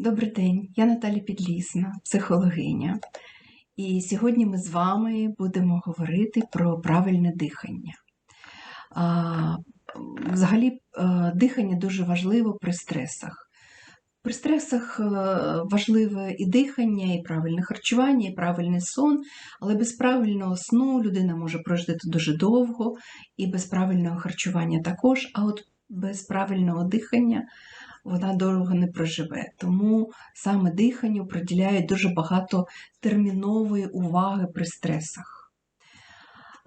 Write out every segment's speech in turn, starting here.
Добрий день, я Наталя Підлісна, психологиня. І сьогодні ми з вами будемо говорити про правильне дихання. Взагалі, е, дихання дуже важливо при стресах. При стресах е, важливе і дихання, і правильне харчування, і правильний сон, але без правильного сну людина може прожити дуже довго, і без правильного харчування також, а от без правильного дихання вона довго не проживе. Тому саме диханню приділяють дуже багато термінової уваги при стресах.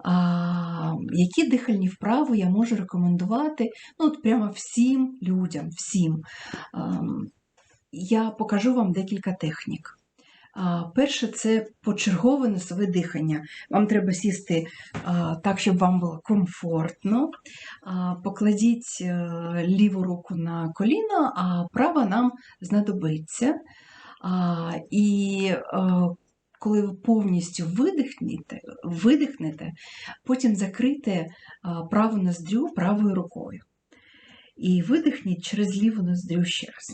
А, Які дихальні вправи я можу рекомендувати ну, от прямо всім людям, всім. А, я покажу вам декілька технік. Перше це почергове носове дихання. Вам треба сісти так, щоб вам було комфортно. Покладіть е, ліву руку на коліно, а права нам знадобиться. І е, коли ви повністю видихнете, видихнете, потім закрийте а, праву ноздрю правою рукою. І видихніть через ліву ноздрю ще раз.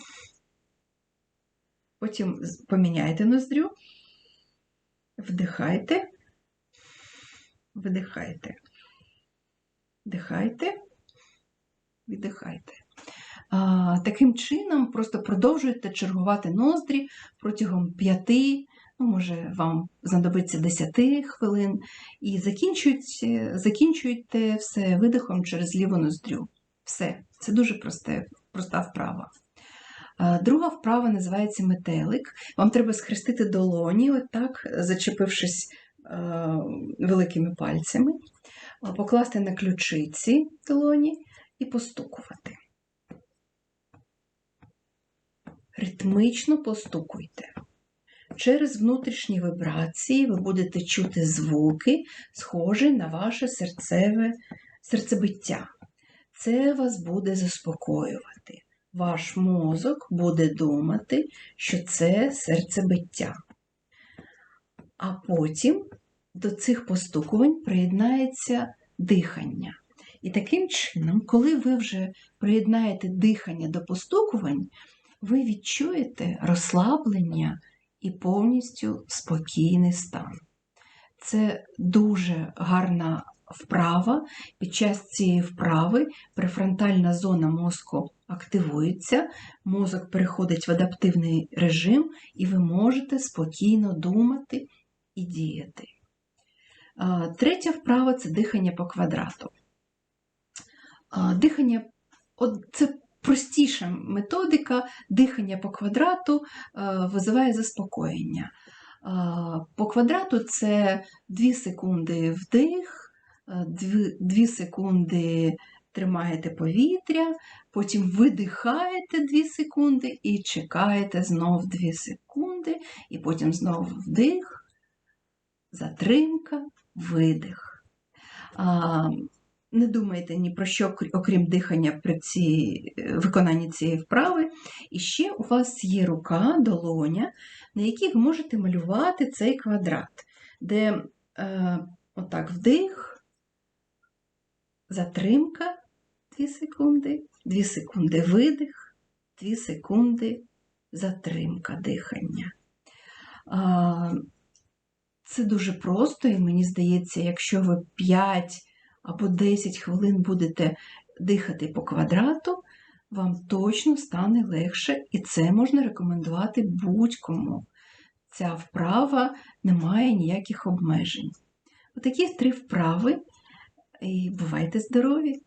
Потім поміняйте ноздрю, вдихайте, видихайте, вдихайте, віддихайте. А, таким чином просто продовжуйте чергувати ноздрі протягом 5, ну, може, вам знадобиться 10 хвилин, і закінчуйте, закінчуйте все видихом через ліву ноздрю. Все, це дуже просте, проста вправа. Друга вправа називається метелик. Вам треба схрестити долоні, отак, зачепившись великими пальцями, покласти на ключиці долоні і постукувати. Ритмично постукуйте. Через внутрішні вібрації ви будете чути звуки, схожі на ваше серцеве серцебиття. Це вас буде заспокоювати. Ваш мозок буде думати, що це серцебиття. А потім до цих постукувань приєднається дихання. І таким чином, коли ви вже приєднаєте дихання до постукувань, ви відчуєте розслаблення і повністю спокійний стан. Це дуже гарна вправа. Під час цієї вправи префронтальна зона мозку активується, мозок переходить в адаптивний режим, і ви можете спокійно думати і діяти. Третя вправа це дихання по квадрату. Дихання це простіша методика дихання по квадрату визиває заспокоєння. По квадрату це 2 секунди вдих, 2 секунди тримаєте повітря, потім видихаєте 2 секунди і чекаєте знов 2 секунди, і потім знов вдих, затримка, видих. А, Не думайте ні про що, окрім дихання при цій, е, виконанні цієї вправи. І ще у вас є рука, долоня, на якій ви можете малювати цей квадрат, де е, отак вдих, затримка 2 секунди, 2 секунди видих, 2 секунди затримка дихання. Це дуже просто, і мені здається, якщо ви 5 або 10 хвилин будете дихати по квадрату, вам точно стане легше, і це можна рекомендувати будь-кому. Ця вправа не має ніяких обмежень. Отакі три вправи, і бувайте здорові!